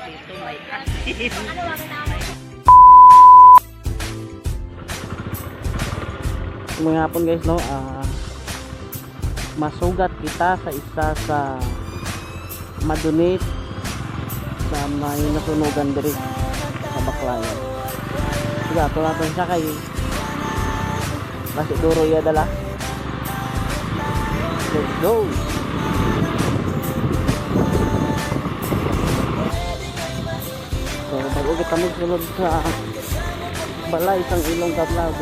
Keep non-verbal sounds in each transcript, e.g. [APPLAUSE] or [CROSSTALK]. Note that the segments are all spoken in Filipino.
Kasi ito may [LAUGHS] asin. Mga hapon guys no, ah, masugat kita sa isa sa madunit sa may nasunugan diri sa Baklayan. Sige, ato natin siya kay Kasi duro iya dala. Let's go! So, bago kita magsunod sa balay isang ilong kablag,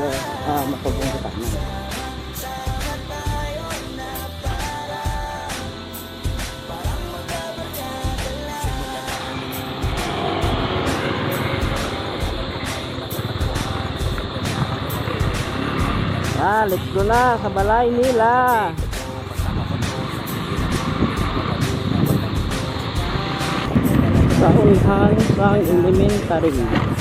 ah, matugong kita na. Ah, let's go na sa balay nila. Sa unhan sang elementary.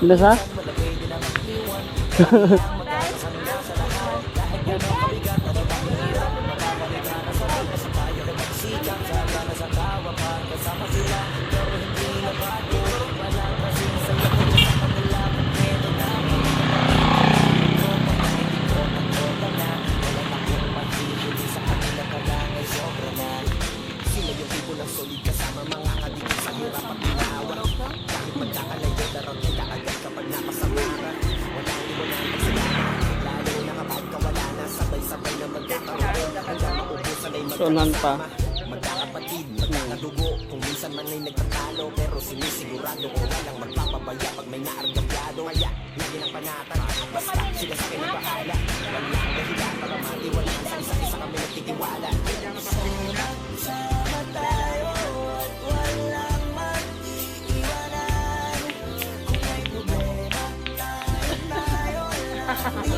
Bilas ha? [LAUGHS] Sunan pa. Magkakapatid, magkakadugo. Kung minsan man ay nagtatalo Pero sinisigurado ko walang magpapabaya Pag may naargabyado. Kaya, lagi ng panatan Basta sila sa akin ang bahala Walang dahilan para matiwala Sa isa't isa kami nagtitiwala [LAUGHS]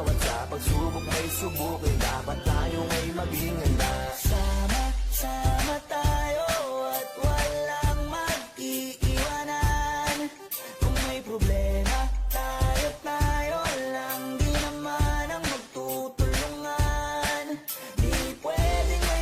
Magpapaawat sa pagsubok may subukin Dapat tayo ay maging handa